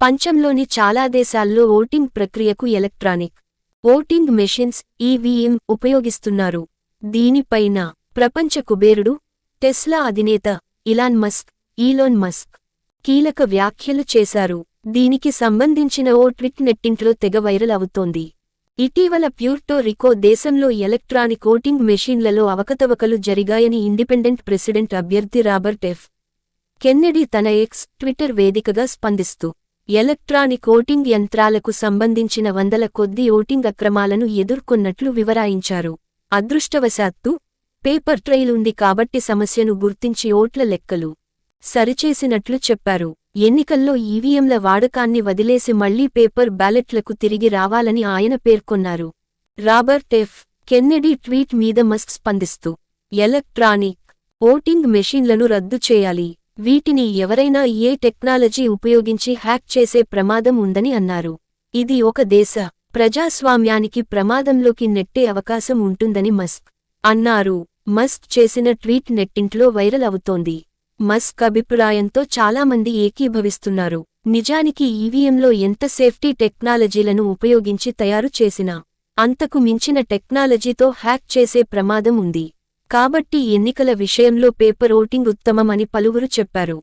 పంచంలోని చాలా దేశాల్లో ఓటింగ్ ప్రక్రియకు ఎలక్ట్రానిక్ ఓటింగ్ మెషిన్స్ ఈవీఎం ఉపయోగిస్తున్నారు. దీనిపైన ప్రపంచ కుబేరుడు టెస్లా అధినేత ఇలాన్ మస్క్ ఈలోన్ మస్క్ కీలక వ్యాఖ్యలు చేశారు. దీనికి సంబంధించిన ఓ ట్విట్ నెట్టింట్లో తెగ వైరల్ అవుతోంది. ఇటీవల ప్యూర్టో రికో దేశంలో ఎలక్ట్రానిక్ ఓటింగ్ మెషీన్లలో అవకతవకలు జరిగాయని ఇండిపెండెంట్ ప్రెసిడెంట్ అభ్యర్థి రాబర్ట్ ఎఫ్. కెన్నెడీ తన ఎక్స్ ట్విట్టర్ వేదికగా స్పందిస్తూ ఎలక్ట్రానిక్ ఓటింగ్ యంత్రాలకు సంబంధించిన వందల కొద్ది ఓటింగ్ అక్రమాలను ఎదుర్కొన్నట్లు వివరాయించారు. అదృష్టవశాత్తు పేపర్ ట్రైల్ ఉంది కాబట్టి సమస్యను గుర్తించి ఓట్ల లెక్కలు సరిచేసినట్లు చెప్పారు. ఎన్నికల్లో ఈవీఎంల వాడకాన్ని వదిలేసి మళ్ళీ పేపర్ బ్యాలెట్లకు తిరిగి రావాలని ఆయన పేర్కొన్నారు. Robert F. కెన్నెడీ ట్వీట్ మీద మస్క్ స్పందిస్తూ ఎలక్ట్రానిక్ ఓటింగ్ మెషీన్లను రద్దు చేయాలి. వీటిని ఎవరైనా ఏ టెక్నాలజీ ఉపయోగించి హ్యాక్ చేసే ప్రమాదం ఉందని అన్నారు. ఇది ఒక దేశ ప్రజాస్వామ్యానికి ప్రమాదంలోకి నెట్టే అవకాశం ఉంటుందని మస్క్ అన్నారు. మస్క్ చేసిన ట్వీట్ నెట్టింట్లో వైరల్ అవుతోంది. మస్క్ అభిప్రాయంతో చాలామంది ఏకీభవిస్తున్నారు. నిజానికి ఈవీఎంలో ఎంత సేఫ్టీ టెక్నాలజీలను ఉపయోగించి తయారు చేసినా అంతకు మించిన టెక్నాలజీతో హ్యాక్ చేసే ప్రమాదం ఉంది. కాబట్టి ఎన్నికల విషయంలో పేపర్ ఓటింగ్ ఉత్తమమని పలువురు చెప్పారు.